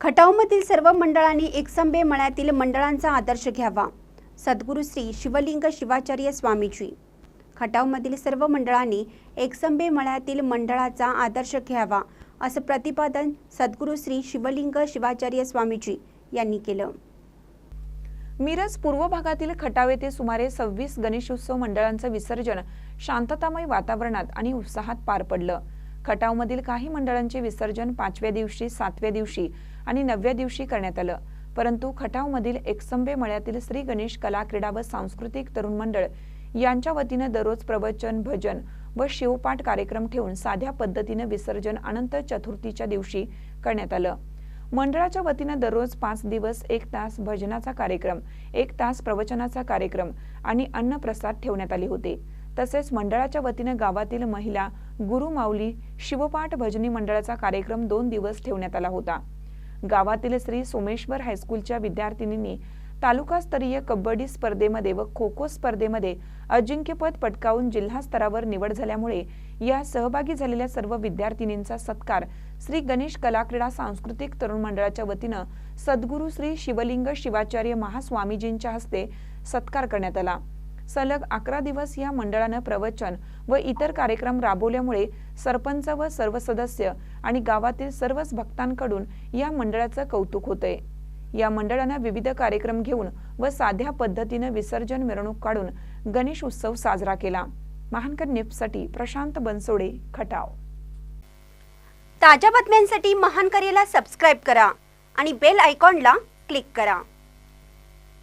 खटावमधील सर्व मंडळांनी एकसंबे मळ्यातील मंडळांचा आदर्श घ्यावा. सद्गुरू श्री शिवलिंग शिवाचार्य स्वामीजी. खटावमधील सर्व मंडळांनी एकसंबे मळ्यातील मंडळाचा आदर्श घ्यावा असं प्रतिपादन सद्गुरू श्री शिवलिंग शिवाचार्य स्वामीजी यांनी केलं. मिरज पूर्व भागातील खटाव येथे सुमारे सव्वीस गणेशोत्सव मंडळांचं विसर्जन शांततामय वातावरणात आणि उत्साहात पार पडलं. खटावमधील काही मंडळांचे विसर्जन पाचव्या दिवशी सातव्या दिवशी आणि नवव्या दिवशी करण्यात आलं. परंतु खटावमधील एकसंबे मळ्यातील श्री गणेश कला क्रीडा व सांस्कृतिक तरुण मंडळ यांच्या वतीनं दररोज प्रवचन भजन व शिवपाठ कार्यक्रम ठेवून साध्या पद्धतीनं विसर्जन अनंत चतुर्थीच्या दिवशी करण्यात आलं. मंडळाच्या वतीनं दररोज पाच दिवस एक तास भजनाचा कार्यक्रम एक तास प्रवचनाचा कार्यक्रम आणि अन्नप्रसाद ठेवण्यात आले होते. तसेच मंडळाच्या वतीनं गावातील महिला गुरुमाऊली शिवपाठ भजनी मंडळाचा कार्यक्रम दोन दिवस ठेवण्यात आला होता. गावातील श्री सोमेश्वर हायस्कूलच्या विद्यार्थिनींनी तालुकास्तरीय कबड्डी स्पर्धेमध्ये व खो खो स्पर्धेमध्ये अजिंक्यपद पटकावून जिल्हा स्तरावर निवड झाल्यामुळे या सहभागी झालेल्या सर्व विद्यार्थिनींचा सत्कार श्री गणेश कला क्रीडा सांस्कृतिक तरुण मंडळाच्या वतीनं सद्गुरू श्री शिवलिंग शिवाचार्य महास्वामीजींच्या हस्ते सत्कार करण्यात आला. सलग अकरा दिवस या मंडळानं प्रवचन व इतर कार्यक्रम राबवल्यामुळे सरपंच व सर्व सदस्य आणि गावातील सर्वच भक्तांकडून या मंडळाचं कौतुक होतंय. या मंडळानं विविध कार्यक्रम घेऊन व साध्या पद्धतीनं विसर्जन मिरवणूक काढून गणेश उत्सव साजरा केला. महानकर निफ्टसाठी प्रशांत बनसोडे खटाव. ताज्या बातम्यांसाठी महानकरेला सबस्क्राईब करा आणि बेल आयकॉनला क्लिक करा.